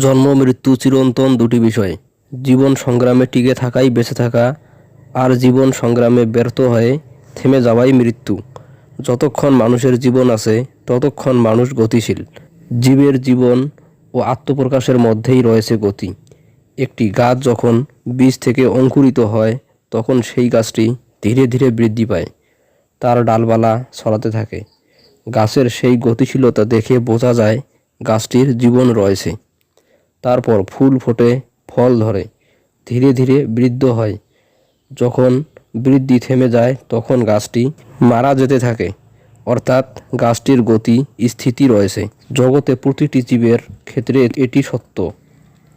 জন্ম, মৃত্যু, চিরন্তন দুটি বিষয়। জীবন সংগ্রামে টিকে থাকাই বেঁচে থাকা আর জীবন সংগ্রামে ব্যর্থ হয়ে থেমে যাওয়াই মৃত্যু। যতক্ষণ মানুষের জীবন আছে, ততক্ষণ মানুষ গতিশীল। জীবের জীবন ও আত্মপ্রকাশের মধ্যেই রয়েছে গতি। একটি গাছ যখন বীজ থেকে অঙ্কুরিত হয়, তখন সেই গাছটি ধীরে ধীরে বৃদ্ধি পায়। তার ডালবালা ছড়াতে থাকে। গাছের সেই গতিশীলতা দেখে বোঝা যায় গাছটির জীবন রয়েছে। তারপর ফুল ফোটে, ফল ধরে। ধীরে ধীরে বৃদ্ধ হয়। যখন বৃদ্ধি থেমে যায়, তখন গাছটি মারা যেতে থাকে। অর্থাৎ গাছটির গতি স্থিতি রয়েছে। জগতে প্রতিটি জীবের ক্ষেত্রে এটি সত্য।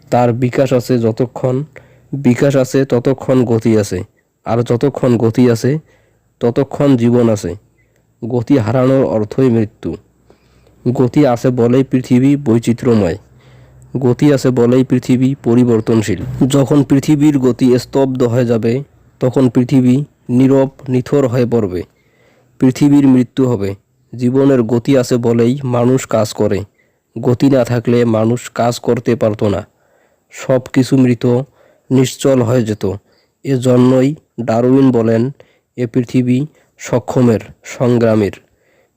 তার বিকাশ আছে যতক্ষণ বিকাশ আছে, ততক্ষণ গতি আছে। আর যতক্ষণ গতি আছে, ততক্ষণ জীবন আছে। গতি হারানোর অর্থই মৃত্যু। গতি আছে বলেই পৃথিবী বৈচিত্র্যময়। গতি আছে বলেই পৃথিবী পরিবর্তনশীল। যখন পৃথিবীর গতি স্তব্ধ হয়ে যাবে, তখন পৃথিবী নীরব, নিথর হয়ে পড়বে। পৃথিবীর মৃত্যু হবে। জীবনের গতি আছে বলেই মানুষ কাজ করে। গতি না থাকলে মানুষ কাজ করতে পারতো না। সব কিছু মৃত, নিশ্চল হয়ে যেত। এজন্যই ডারউইন বলেন, এ পৃথিবী সক্ষমের সংগ্রামের।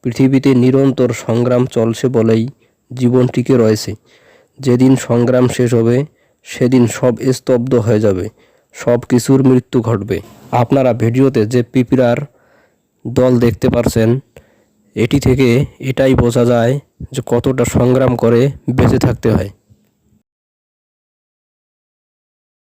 পৃথিবীতে নিরন্তর সংগ্রাম চলছে বলেই জীবন টিকে রয়েছে। যেদিন সংগ্রাম শেষ হবে, সেদিন সব স্তব্ধ হয়ে যাবে। সব কিছুর মৃত্যু ঘটবে। আপনারা ভিডিওতে যে পিপিরার দল দেখতে পারছেন, এটি থেকে এটাই বোঝা যায় যে কতটা সংগ্রাম করে বেঁচে থাকতে হয়।